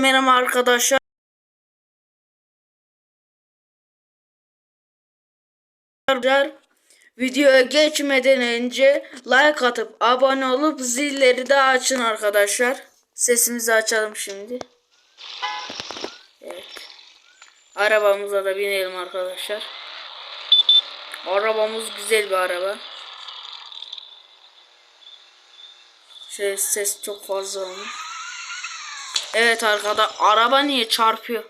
Merhaba arkadaşlar. Videoya geçmeden önce like atıp abone olup zilleri de açın arkadaşlar. Sesimizi açalım şimdi. Evet. Arabamıza da binelim arkadaşlar. Arabamız güzel bir araba. Şey ses çok fazla olmuş. Evet arkada araba niye çarpıyor?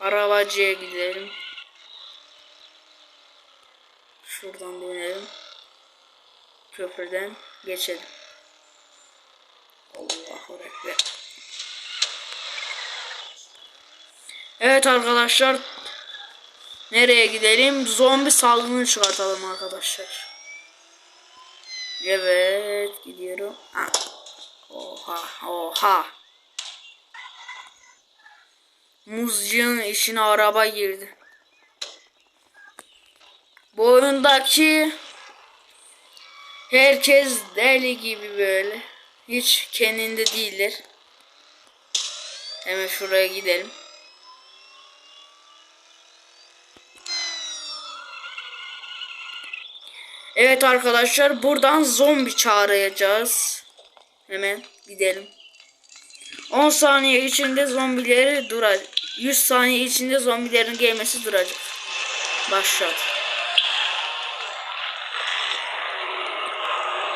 Arabacıya gidelim. Şuradan dönelim. Köprüden geçelim. Allahu Ekber. Evet arkadaşlar. Nereye gidelim? Zombi salgını çıkartalım arkadaşlar. Evet gidiyorum. Ha. Oha oha. Muzcuğun işine araba girdi. Bu oyundaki herkes deli gibi böyle. Hiç kendinde değiller. Hemen şuraya gidelim. Evet arkadaşlar buradan zombi çağıracağız. Hemen gidelim. 10 saniye içinde zombileri duracak. 100 saniye içinde zombilerin gelmesi duracak. Başlat.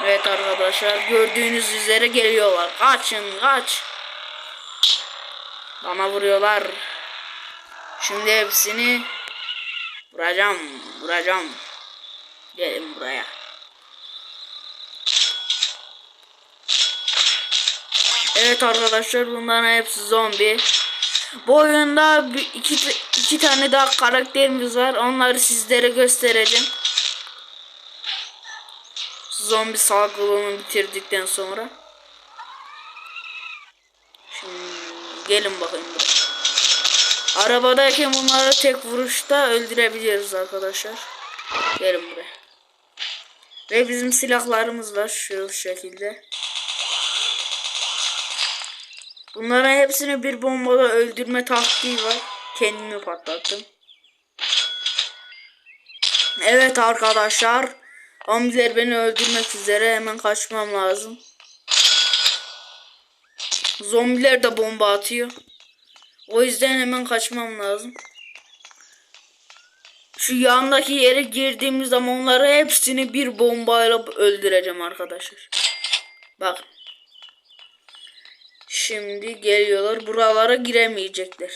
Evet arkadaşlar gördüğünüz üzere geliyorlar. Kaçın kaç. Bana vuruyorlar. Şimdi hepsini vuracağım vuracağım. Gelin buraya. Evet arkadaşlar bunların hepsi zombi. Bu oyunda iki, iki tane daha karakterimiz var. Onları sizlere göstereceğim. Zombi salgılığını bitirdikten sonra. Şimdi gelin bakayım buraya. Arabadayken bunları tek vuruşta öldürebiliyoruz arkadaşlar. Gelin buraya. Ve bizim silahlarımız var şu şekilde. Bunların hepsini bir bombada öldürme taktiği var. Kendimi patlattım. Evet arkadaşlar. Zombiler beni öldürmek üzere. Hemen kaçmam lazım. Zombiler de bomba atıyor. O yüzden hemen kaçmam lazım. Şu yandaki yere girdiğimiz zaman onları hepsini bir bombayla öldüreceğim arkadaşlar. Bak. Şimdi geliyorlar. Buralara giremeyecekler.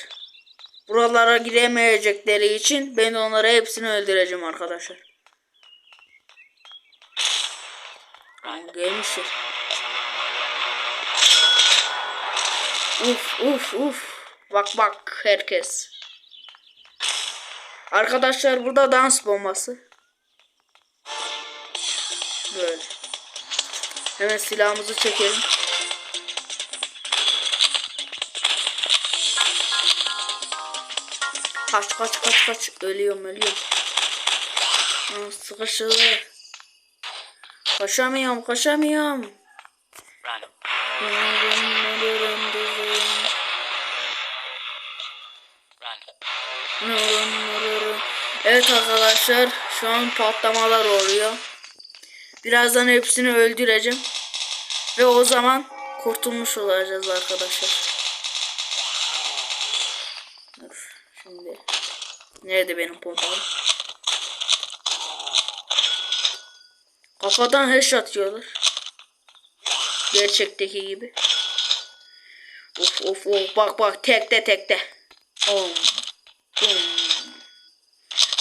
Buralara giremeyecekleri için ben onları hepsini öldüreceğim arkadaşlar. Lan gelmişler. Uf uf uf. Bak bak herkes. Arkadaşlar burada dans bombası. Böyle. Hemen silahımızı çekelim. Kaç kaç kaç kaç. Ölüyorum ölüyorum. Aa, sıkışılır. Koşamıyorum koşamıyorum. Run. Run. Evet arkadaşlar şu an patlamalar oluyor. Birazdan hepsini öldüreceğim. Ve o zaman kurtulmuş olacağız arkadaşlar. Dur şimdi. Nerede benim pompalım? Kafadan headshot yiyorlar. Gerçekteki gibi. Of of of bak bak tekte tekte. Om. Bum.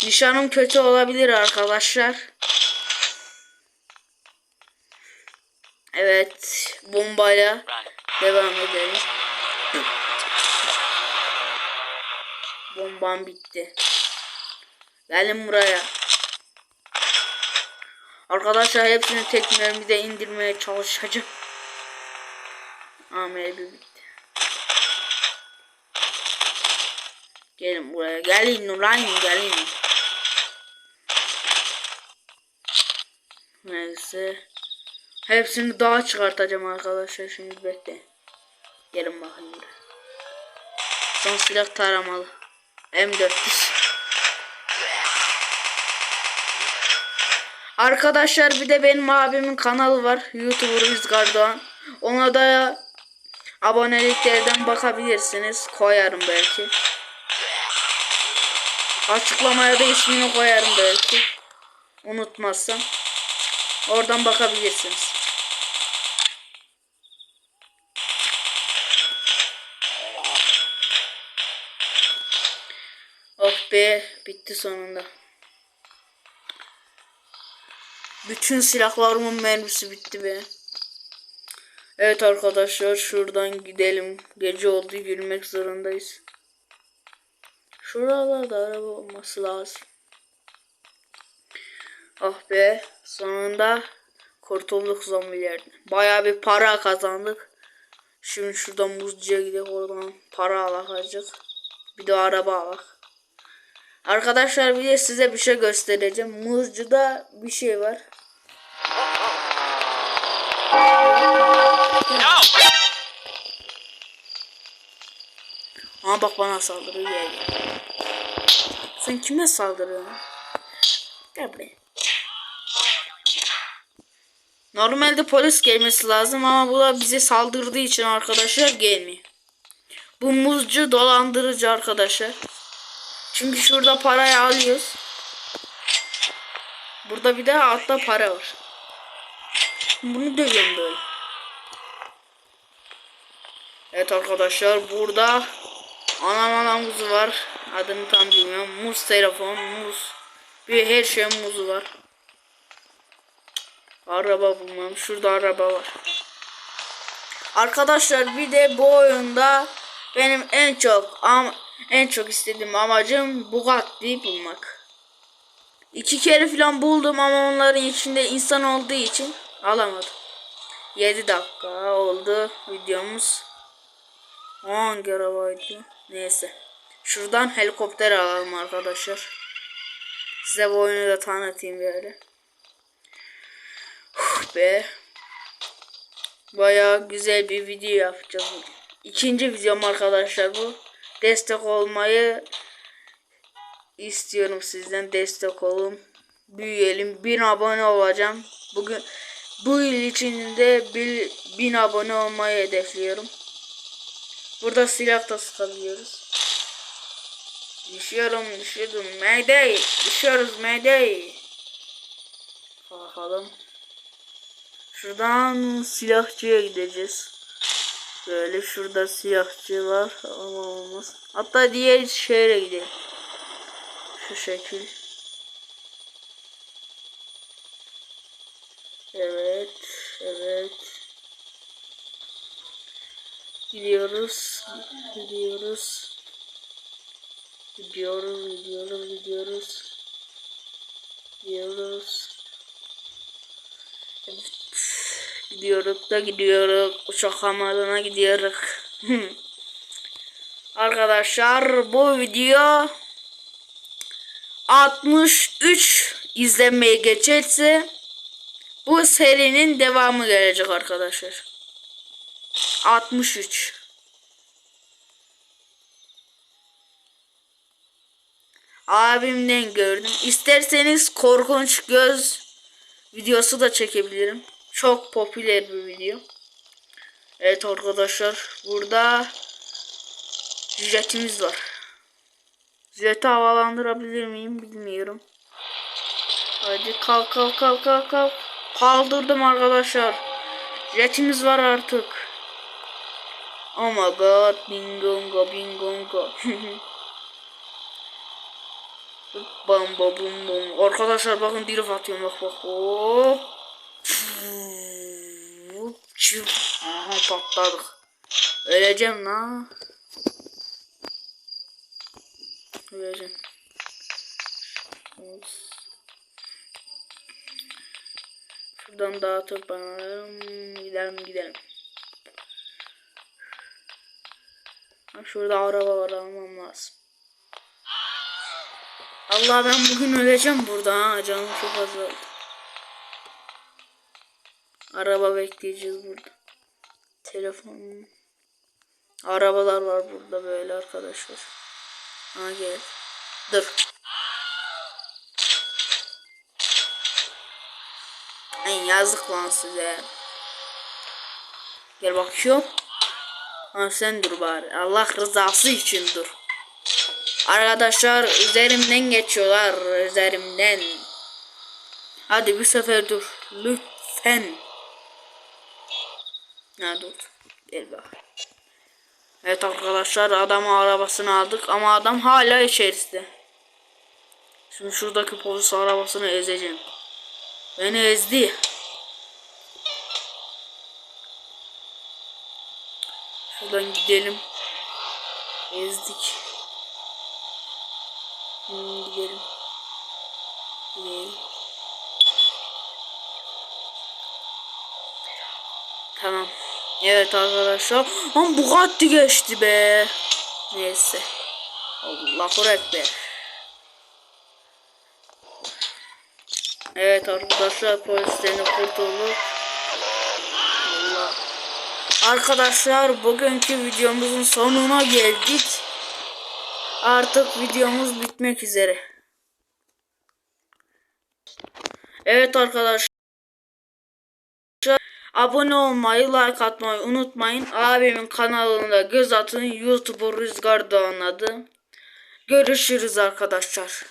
Nişanım kötü olabilir arkadaşlar. Evet bombayla devam edelim. Bombam bitti. Gelin buraya. Arkadaşlar hepsini tek indirmeye çalışacağım. Amel bitti. Gelin buraya. Gelin ulan gelin. Neyse. Hepsini daha çıkartacağım arkadaşlar şimdi bekle. Gelin bakayım buraya. Son silah taramalı. M400. Arkadaşlar bir de benim abimin kanalı var. YouTuber Rüzgar Doğan. Ona da aboneliklerden bakabilirsiniz. Koyarım belki. Açıklamaya da ismini koyarım belki. Unutmazsam. Oradan bakabilirsiniz. Oh be bitti sonunda. Bütün silahlarımın mermisi bitti be. Evet arkadaşlar şuradan gidelim. Gece oldu yürümek zorundayız. Şuralarda araba olması lazım. Ah be sonunda kurtulduk zombilerden. Baya bir para kazandık. Şimdi şuradan muzcuya gidelim oradan para alacak. Bir de araba alak. Arkadaşlar bir de size bir şey göstereceğim. Muzcuda bir şey var. Ama bak bana saldırıyor. Sen kime saldırıyorsun? Gel buraya. Normalde polis gelmesi lazım ama bu da bize saldırdığı için arkadaşlar gelmiyor. Bu muzcu dolandırıcı arkadaşlar. Çünkü şurada parayı alıyoruz. Burada bir de altta para var. Bunu dövüyorum böyle. Evet arkadaşlar burada anam anam muzu var. Adını tam bilmiyorum. Muz telefon, muz. Bir her şey muzu var. Araba bulmam. Şurada araba var. Arkadaşlar bir de bu oyunda benim en çok am en çok istediğim amacım Bugatti bulmak. İki kere falan buldum ama onların içinde insan olduğu için alamadım. 7 dakika oldu videomuz. Hangi arabaydı? Neyse. Şuradan helikopter alalım arkadaşlar. Size bu oyunu da tanıtayım böyle. Be. Baya güzel bir video yapacağız. İkinci videom arkadaşlar bu. Destek olmayı istiyorum sizden. Destek olun. Büyüyelim. 1000 abone olacağım. Bugün bu yıl içinde 1000 abone olmayı hedefliyorum. Burada silah da sıkabiliyoruz. Düşüyorum düşüyorum. Mayday. Düşüyoruz mayday. Bakalım. Şuradan silahçıya gideceğiz. Böyle şurada silahçı var ama olmaz. Hatta diğer şehre gidelim. Şu şekil. Evet. Evet. Gidiyoruz. Gidiyoruz. Gidiyoruz, gidiyoruz, gidiyoruz. Gidiyoruz. Evet. Gidiyoruz da gidiyoruz. Uçak hamalına gidiyoruz. Arkadaşlar bu video 63 izlenmeye geçerse bu serinin devamı gelecek arkadaşlar. 63. Abimden gördüm. İsterseniz korkunç göz videosu da çekebilirim. Çok popüler bir video. Evet arkadaşlar burada jetimiz var. Jeti havalandırabilir miyim bilmiyorum. Hadi kalk kalk kalk kalk kalk. Kaldırdım arkadaşlar. Jetimiz var artık. Oh my god. Bingonga bingonga. bam bam bum bum. Arkadaşlar bakın drift atıyorum bak bak. Hop. Aha patladık. Öleceğim lan. Öleceğim. Ops. Şuradan dağıtıp alalım. Gidelim gidelim. Şurada araba var almam lazım. Allah ben bugün öleceğim burada ha canım çok fazla oldu. Araba bekleyeceğiz burada. Telefon. Arabalar var burada böyle arkadaşlar. Ha gel. Dur. Ay yazık lan size. Gel bakıyorum. Ha sen dur bari. Allah rızası için dur. Arkadaşlar üzerimden geçiyorlar. Üzerimden. Hadi bir sefer dur. Lütfen. Ha dur. Gel bak. Evet arkadaşlar adamın arabasını aldık ama adam hala içerisinde. Şimdi şuradaki polis arabasını ezeceğim. Beni ezdi. Şuradan gidelim. Ezdik. Hmm, gidelim. Gidelim. Tamam. Evet arkadaşlar. Ama Bugatti geçti be. Neyse. Allahu Ekber. Evet arkadaşlar polislerini kurtulduk. Allah. Arkadaşlar bugünkü videomuzun sonuna geldik. Artık videomuz bitmek üzere. Evet arkadaşlar. Abone olmayı, like atmayı unutmayın. Abimin kanalında göz atın. YouTuber Rüzgar Doğan adı. Görüşürüz arkadaşlar.